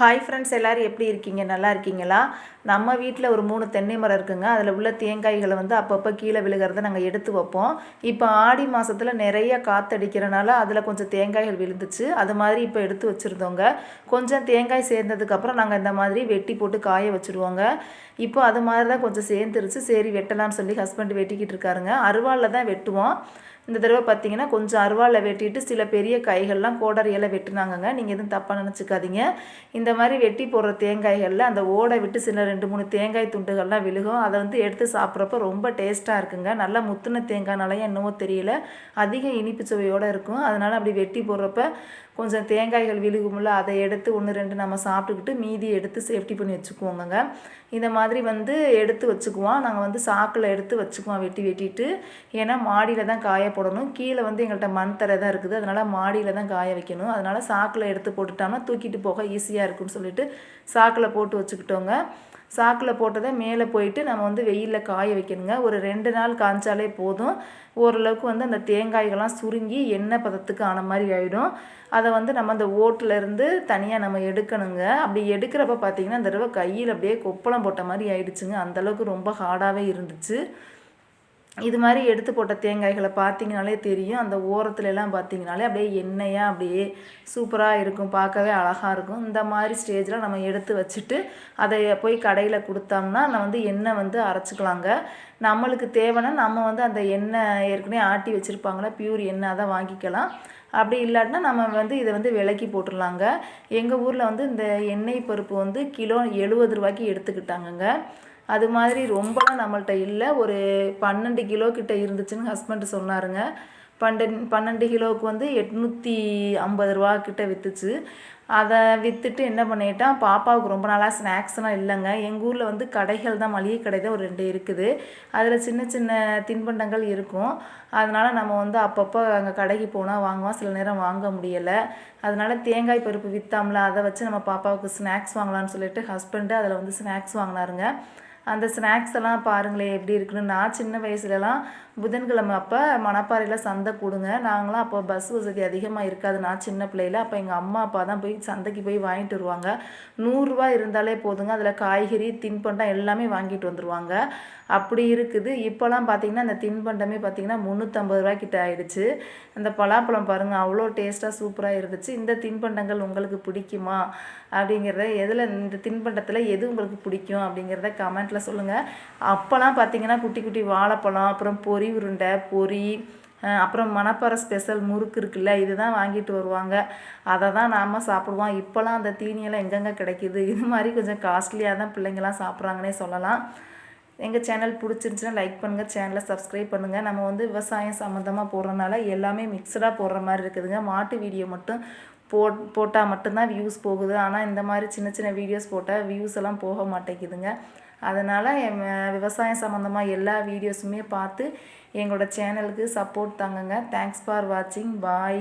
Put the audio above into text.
Hi friends எல்லோரும் எப்படி இருக்கீங்க? நல்லா இருக்கீங்களா? நம்ம வீட்டில் ஒரு மூணு தென்னை மரம் இருக்குங்க. அதில் உள்ள தேங்காய்களை வந்து அப்பப்போ கீழே விழுகிறத நாங்கள் எடுத்து வைப்போம். இப்போ ஆடி மாதத்தில் நிறைய காற்றடிக்கிறனால அதில் கொஞ்சம் தேங்காய்கள் விழுந்துச்சு. அது மாதிரி இப்போ எடுத்து வச்சுருந்தோங்க. கொஞ்சம் தேங்காய் சேர்ந்ததுக்கப்புறம் நாங்கள் இந்த மாதிரி வெட்டி போட்டு காய வச்சுருவோங்க. இப்போ அது மாதிரி தான் கொஞ்சம் சேர்ந்துருச்சு. சரி வெட்டலாம்னு சொல்லி ஹஸ்பண்ட் வெட்டிக்கிட்டு இருக்காருங்க. அருவாளில் தான் வெட்டுவோம். இந்த தடவை பார்த்தீங்கன்னா கொஞ்சம் அருவாளில் வெட்டிட்டு சில பெரிய கைகள்லாம் கோடரியில் வெட்டினாங்கங்க. நீங்கள் எதுவும் தப்பாக நினச்சிக்காதீங்க. இந்த மாதிரி வெட்டி போடுற தேங்காய்களில் அந்த ஓடை விட்டு சின்ன ரெண்டு மூணு தேங்காய் துண்டுகள்லாம் விழுகும். அதை வந்து எடுத்து சாப்பிட்றப்ப ரொம்ப டேஸ்ட்டாக இருக்குங்க. நல்லா முத்துன தேங்காய்னாலையும் என்னவோ தெரியல. அதிக இனிப்பு சுவையோடு இருக்கும். அதனால் அப்படி வெட்டி போடுறப்ப கொஞ்சம் தேங்காய்கள் விழுகும்ல அதை எடுத்து ஒன்று ரெண்டு நம்ம சாப்பிட்டுக்கிட்டு மீதி எடுத்து சேஃப்டி பண்ணி வச்சுக்குவோங்க இந்த மாதிரி வந்து எடுத்து வச்சுக்குவோம் நாங்கள் வந்து சாக்கில் எடுத்து வச்சுக்குவோம் வெட்டி வெட்டிட்டு. ஏன்னா மாடியில் தான் காய போடணும். கீழே வந்து எங்கள்கிட்ட மண் தரை தான் இருக்குது. அதனால் மாடியில் தான் காய வைக்கணும். அதனால் சாக்கில் எடுத்து போட்டுட்டோம்னா தூக்கிட்டு போக ஈஸியாக இருக்கும்னு சொல்லிட்டு சாக்கில் போட்டு வச்சுக்கிட்டோங்க. சாக்கில் போட்டதை மேலே போயிட்டு நம்ம வந்து வெயிலில் காய வைக்கணுங்க. ஒரு ரெண்டு நாள் காய்ச்சாலே போதும். ஓரளவுக்கு வந்து அந்த தேங்காய்கள்லாம் சுருங்கி எண்ணெய் பதத்துக்கு ஆன மாதிரி ஆகிடும் அதை வந்து நம்ம அந்த ஓட்டிலேருந்து தனியாக நம்ம எடுக்கணுங்க. அப்படி எடுக்கிறப்ப பார்த்திங்கன்னா இந்த தடவை கையில் அப்படியே கொப்பளம் போட்ட மாதிரி ஆயிடுச்சுங்க. அந்தளவுக்கு ரொம்ப ஹார்டாகவே இருந்துச்சு. இது மாதிரி எடுத்து போட்ட தேங்காய்களை பார்த்தீங்கனாலே தெரியும். அந்த ஓரத்துலலாம் பார்த்தீங்கனாலே அப்படியே எண்ணெயாக அப்படியே சூப்பராக இருக்கும். பார்க்கவே அழகாக இருக்கும். இந்த மாதிரி ஸ்டேஜில் நம்ம எடுத்து வச்சுட்டு அதை போய் கடையில் கொடுத்தோம்னா நம்ம வந்து எண்ணெய் வந்து அரைச்சிக்கலாங்க. நம்மளுக்கு தேவைன்னா நம்ம வந்து அந்த எண்ணெய் ஏற்கனவே ஆட்டி வச்சுருப்பாங்களா பியூர் எண்ணெய் தான் வாங்கிக்கலாம். அப்படி இல்லாட்டினா நம்ம வந்து இதை வந்து விலைக்கு போட்டுடலாங்க. எங்கள் ஊரில் வந்து இந்த எண்ணெய் பருப்பு வந்து கிலோ எழுபது ரூபாய்க்கு எடுத்துக்கிட்டாங்கங்க. அது மாதிரி ரொம்பலாம் நம்மள்கிட்ட இல்லை. ஒரு பன்னெண்டு கிலோ கிட்ட இருந்துச்சுன்னு ஹஸ்பண்ட் சொன்னாருங்க. பன்னெண்டு பன்னெண்டு கிலோவுக்கு வந்து எட்நூற்றி ஐம்பது ரூபா கிட்ட விற்றுச்சு அதை விற்றுட்டு என்ன பண்ணிட்டான் பாப்பாவுக்கு ரொம்ப நாளாக ஸ்நாக்ஸ்லாம் இல்லைங்க. எங்கள் ஊரில் வந்து கடைகள் தான் மளிகை கடை தான் ஒரு ரெண்டு இருக்குது. அதில் சின்ன சின்ன தின்பண்டங்கள் இருக்கும். அதனால் நம்ம வந்து அப்பப்போ அங்கே கடைக்கு போனால் வாங்குவோம். சில நேரம் வாங்க முடியலை. அதனால் தேங்காய் பருப்பு விற்றாமல அதை வச்சு நம்ம பாப்பாவுக்கு ஸ்நாக்ஸ் வாங்கலாம்னு சொல்லிட்டு ஹஸ்பண்டு அதில் வந்து ஸ்நாக்ஸ் வாங்கினாருங்க. அந்த ஸ்நாக்ஸ் எல்லாம் பாருங்களேன் எப்படி இருக்குன்னு. நான் சின்ன வயசுலலாம் புதன்கிழமை அப்போ மணப்பாறையில் சந்தை கூடுங்க. நாங்களாம் அப்போ பஸ் வசதி அதிகமாக இருக்காது. நான் சின்ன பிள்ளையில் அப்போ எங்கள் அம்மா அப்பா தான் போய் சந்தைக்கு போய் வாங்கிட்டு வருவாங்க. நூறுரூவா இருந்தாலே போதுங்க. அதில் காய்கறி தின்பண்டம் எல்லாமே வாங்கிட்டு வந்துடுவாங்க அப்படி இருக்குது. இப்போலாம் பார்த்திங்கன்னா அந்த தின்பண்டமே பார்த்திங்கன்னா முந்நூற்றம்பது ரூபா கிட்ட ஆயிடுச்சு. அந்த பலாப்பழம் பாருங்கள் அவ்வளோ டேஸ்ட்டாக சூப்பராக இருந்துச்சு. இந்த தின்பண்டங்கள் உங்களுக்கு பிடிக்குமா? அப்படிங்கிறத எதில் இந்த தின்பண்டத்தில் எது உங்களுக்கு பிடிக்கும் அப்படிங்கிறத கமெண்ட்டில் சொல்லுங்கள் அப்போல்லாம் பார்த்தீங்கன்னா குட்டி குட்டி வாழைப்பழம் அப்புறம் பொரி உருண்டை பொரி அப்புறம் மணப்பாறை ஸ்பெஷல் முறுக்கு இருக்குல்ல இதுதான் வாங்கிட்டு வருவாங்க. அதை தான் நாம் சாப்பிடுவோம். இப்போலாம் அந்த தீனியெல்லாம் எங்கெங்கே கிடைக்கிது? இது மாதிரி கொஞ்சம் காஸ்ட்லியாக தான் பிள்ளைங்களாம் சாப்பிட்றாங்கன்னே சொல்லலாம். எங்கள் சேனல் பிடிச்சிருந்துச்சின்னா லைக் பண்ணுங்கள் சேனலை சப்ஸ்கிரைப் பண்ணுங்கள் நம்ம வந்து விவசாயம் சம்மந்தமாக போடுறதுனால எல்லாமே மிக்சடாக போடுற மாதிரி இருக்குதுங்க. மாட்டு வீடியோ மட்டும் போட் போட்டால் மட்டும்தான் வியூஸ் போகுது. ஆனால் இந்த மாதிரி சின்ன சின்ன வீடியோஸ் போட்டால் வியூஸ் எல்லாம் போக மாட்டேங்குதுங்க. அதனால் விவசாயம் சம்மந்தமாக எல்லா வீடியோஸுமே பார்த்து எங்களோட சேனலுக்கு சப்போர்ட் தாங்குங்க. தேங்க்ஸ் ஃபார் வாட்சிங் பாய்